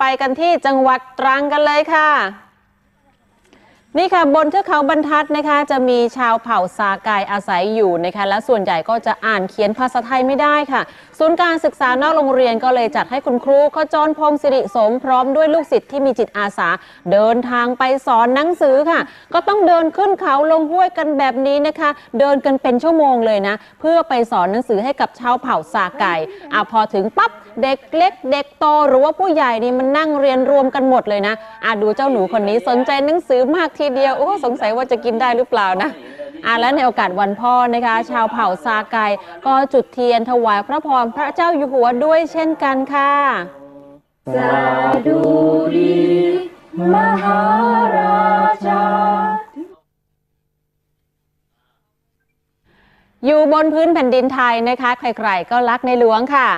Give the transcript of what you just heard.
ไปกันที่จังหวัดตรังกันเลยค่ะ นี่ค่ะบนเทือกเขาบรรทัดนะคะ จะมีชาวเผ่าซากายอาศัยอยู่นะคะและส่วนใหญ่ก็จะอ่านเขียนภาษาไทยไม่ได้ค่ะ ศูนย์การศึกษานอกโรงเรียนก็เลยจัดให้คุณครูขจรพงศิริสมพร้อมด้วยลูกศิษย์ที่มีจิตอาสา เดินทางไปสอนหนังสือค่ะ ก็ต้องเดินขึ้นเขาลงห้วยกันแบบนี้นะคะ เดินกันเป็นชั่วโมงเลยนะ เพื่อไปสอนหนังสือให้กับชาวเผ่าซากายอะพอถึงปั๊บ เด็กเล็ก เด็กโตหรือว่าผู้ใหญ่นี่มันนั่งเรียนรวมกันหมดเลยนะอะดูเจ้าหนูคนนี้สนใจหนังสือมากทีเดียวโอ้สงสัยว่าจะกินได้หรือเปล่านะอะและในโอกาสวันพ่อนะคะ ชาวเผ่าซาไกาก็จุดเทียนถวายพระพรพระเจ้าอยู่หัวด้วยเช่นกันค่ะสาดุดีมหาราชาอยู่บนพื้นแผ่นดินไทยนะคะ ใครๆก็รักในหลวงค่ะ